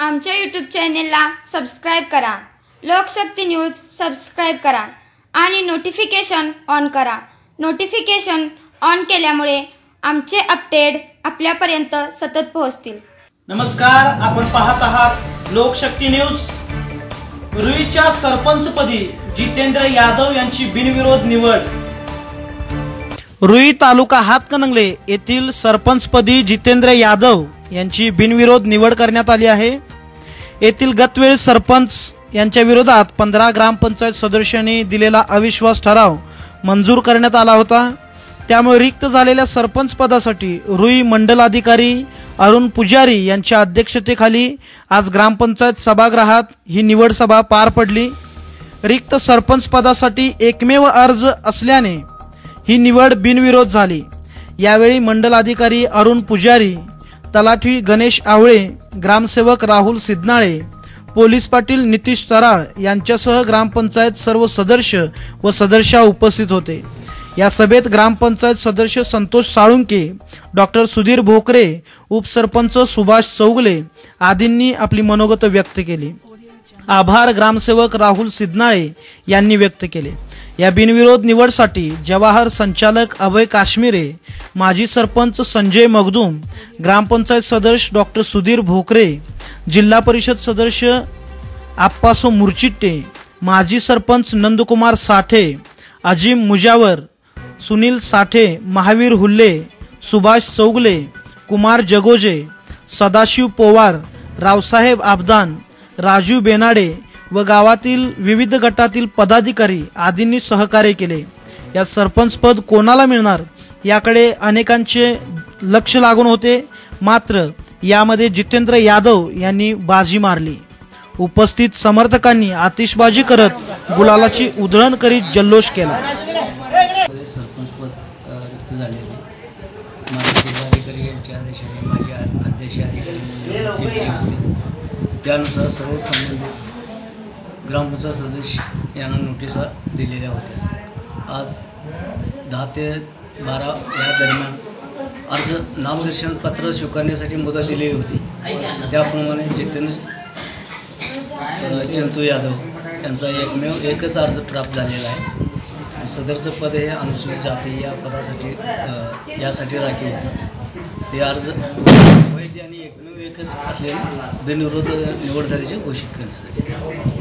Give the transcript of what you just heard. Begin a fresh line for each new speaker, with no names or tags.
आमच्या यूट्यूब चॅनेलला सबस्क्राईब करा. लोकशक्ती न्यूज सबस्क्राईब करा. आणि नोटिफिकेशन ऑन करा. नोटिफिकेशन ऑन केल्यामुळे आमचे अपडेट आपल्यापर्यंत सतत पोहोचतील.
नमस्कार आपण पाहत आहात लोकशक्ती न्यूज. रुईच्या सरपंचपदी जितेंद्र यादव यांची बिनविरोध निवड. रुई तालुका हातकणंगले येथील सरपंचपदी जितेंद्र यादव यांची बिनविरोध निवड करण्यात आली आहे. येथील गतवेळी सरपंच यांच्या विरोधात पंधरा ग्रामपंचायत सदस्यांनी दिलेला अविश्वास ठराव मंजूर करण्यात आला होता. त्यामुळे रिक्त झालेल्या सरपंच पदासाठी रुई मंडलाधिकारी अरुण पुजारी यांच्या अध्यक्षतेखाली आज ग्रामपंचायत सभागृहात ही निवड सभा पार पडली. रिक्त सरपंच पदासाठी एकमेव अर्ज असल्याने ही निवड बिनविरोध झाली. यावेळी मंडलाधिकारी अरुण पुजारी तलाठी गणेश आवळे ग्रामसेवक राहुल सिद्धनाळे पोलीस पाटील नितीश तराळ यांच्यासह ग्रामपंचायत सर्व सदस्य व सदस्या उपस्थित होते. या सभेत ग्रामपंचायत सदस्य संतोष साळुंके डॉक्टर सुधीर भोकरे उपसरपंच सुभाष चौगले आदींनी आपली मनोगत व्यक्त केली. आभार ग्रामसेवक राहुल सिद्धनाळे यांनी व्यक्त केले. या बिनविरोध निवडसाठी जवाहर संचालक अभय काश्मीरे माजी सरपंच संजय मगदूम ग्रामपंचायत सदस्य डॉक्टर सुधीर भोकरे जिल्हा परिषद सदस्य आप्पासो मुरचिट्टे माजी सरपंच नंदकुमार साठे अजिम मुजावर सुनील साठे महावीर हुल्ले सुभाष चौगले कुमार जगोजे सदाशिव पोवार रावसाहेब आबदान राजू बेनाडे व गावातील विविध गटातील पदाधिकारी आदींनी सहकार्य केले. या सरपंचपद कोणाला मिळणार याकडे अनेकांचे लक्ष लागून होते. मात्र यामध्ये जितेंद्र यादव यांनी बाजी मारली. उपस्थित समर्थकांनी आतिषबाजी करत गुलालाची उधळण करीत जल्लोष केला.
सरपंच पद रिक्त झालेले. माझे जिल्हाधिकारी यांच्या आदेशाने माझे अध्यक्ष अधिकारी त्यानुसार सर्व संबंधित ग्रामपंचायत सदस्य यांना नोटिसा दिलेल्या होत्या. आज दहा ते बारा या दरम्यान अर्ज नामनिर्देशन पत्र स्वीकारण्यासाठी मुदत दिलेली होती. त्याप्रमाणे जितेंद्र चंतू यादव यांचा एकमेव एकच अर्ज प्राप्त झालेला आहे. सदरचं पद हे अनुसूचित जाती या पदासाठी यासाठी राखीव होतं. ते अर्ज वैध आणि एकमेव एकच असलेले बिनविरोध निवड झाल्याचे घोषित करण्यात आले.